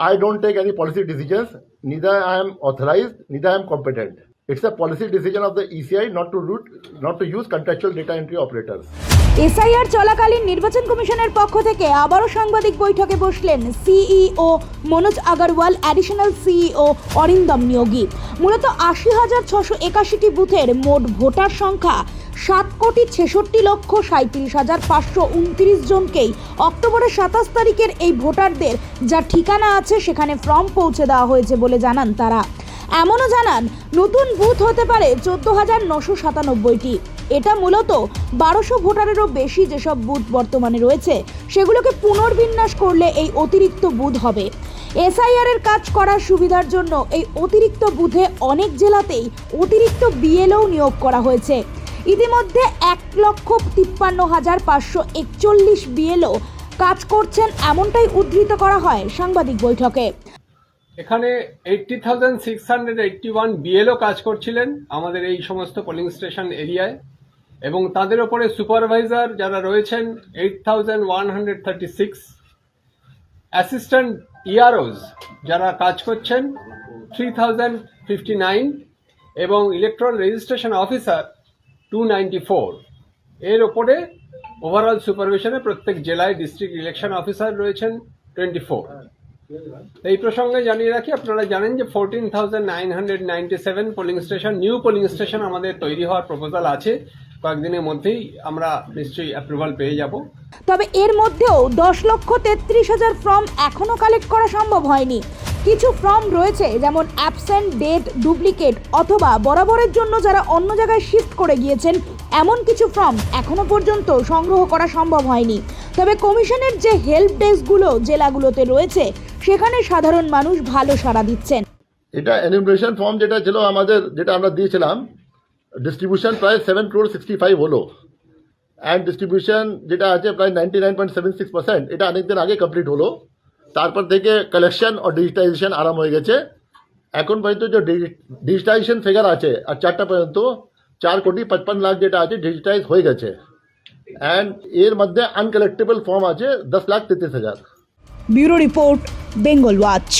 I don't take any policy decisions. Neither I am authorized, neither I am competent. It's a policy decision of the ECI not to root, not to use contractual data entry operators. SIR চলাকালীন নির্বাচন কমিশনের পক্ষ থেকে আবারও সাংবাদিক বৈঠকে বসলেন CEO Manoj Agarwal additional CEO Arindam Niyogi মূলত আশি হাজার ছশো একাশিটি বুথের মোট ভোটার সংখ্যা সাত কোটি ছেষট্টি লক্ষ সাঁত্রিশ হাজার পাঁচশো উনত্রিশ জনকেই অক্টোবরের সাতাশ তারিখের এই ভোটারদের যা ঠিকানা আছে সেখানে ফর্ম পৌঁছে দেওয়া হয়েছে বলে জানান তারা এমনও জানান, নতুন বুথ হতে পারে চোদ্দ হাজার নশো সাতানব্বইটি। এটা মূলত বারোশো ভোটারেরও বেশি যেসব বুথ বর্তমানে রয়েছে, সেগুলোকে পুনর্বিন্যাস করলে এই অতিরিক্ত বুথ হবে। এসআইআর এর কাজ করার সুবিধার জন্য এই অতিরিক্ত বুথে অনেক জেলাতেই অতিরিক্ত বিএলও নিয়োগ করা হয়েছে। ইতিমধ্যে এক লক্ষ তিপ্পান্ন হাজার পাঁচশো একচল্লিশ বিএলও কাজ করছেন এমনটাই উদ্ধৃত করা হয় সাংবাদিক বৈঠকে। এখানে eighty thousand six hundred eighty one BLO কাজ করছিলেন আমাদের এই সমস্ত পোলিং স্টেশন এরিয়ায়। এবং তাদের ওপরে সুপারভাইজার যারা রয়েছেন eight thousand one hundred thirty six assistant EROs যারা কাজ করছেন থ্রি থাউজেন্ড ফিফটি নাইন এবং electoral registration officer two ninety four এর ওপরে ওভারঅল সুপারভিশনে প্রত্যেক জেলায় ডিস্ট্রিক্ট ইলেকশন অফিসার রয়েছেন টোয়েন্টি ফোর এই প্রসঙ্গে জানিয়ে রাখি, আপনারা জানেন যে fourteen thousand nine hundred ninety seven polling station new polling station আমাদের তৈরি হওয়ার প্রপোজাল আছে। কয়েকদিনের মধ্যেই আমরা নিশ্চয়ই অ্যাপ্রুভাল পেয়ে যাব। তবে এর মধ্যেও দশ লক্ষ তেত্রিশ হাজার ফর্ম এখনও কালেক্ট করা সম্ভব হয়নি। কিছু ফর্ম রয়েছে, যেমন অ্যাবসেন্ট ডেট ডুপ্লিকেট অথবা বরাবরের জন্য যারা অন্য জায়গায় শিফট করে গিয়েছেন, এমন কিছু ফর্ম এখনও পর্যন্ত সংগ্রহ করা সম্ভব হয়নি। তবে কমিশনের যে হেল্প ডেস্কগুলো জেলাগুলোতে রয়েছে, সেখানে সাধারণ মানুষ ভালো সাড়া দিচ্ছেন। এটা এনিমিনেশন ফর্ম যেটা ছিল আমাদের, যেটা আমরা দিয়েছিলাম ডিস্ট্রিবিউশন প্রায় সেভেন ক্রোড সিক্সটি ফাইভ হলো। অ্যান্ড ডিস্ট্রিবিউশন যেটা আছে প্রায় ninety nine point seven six percent এটা অনেকদিন আগে কমপ্লিট হলো। তারপর থেকে কালেকশন ও ডিজিটাইজেশন আরাম হয়ে গেছে। এখন পর্যন্ত যে ডিজিটাইজেশন ফিগার আছে, আর চারটা পর্যন্ত চার কোটি পঁচপন লাখ যেটা আছে ডিজিটাইজ হয়ে গেছে। অ্যান্ড এর মধ্যে আনকালেক্টেবল ফর্ম আছে দশ লাখ তেত্রিশ হাজার। Bureau report Bengal Watch.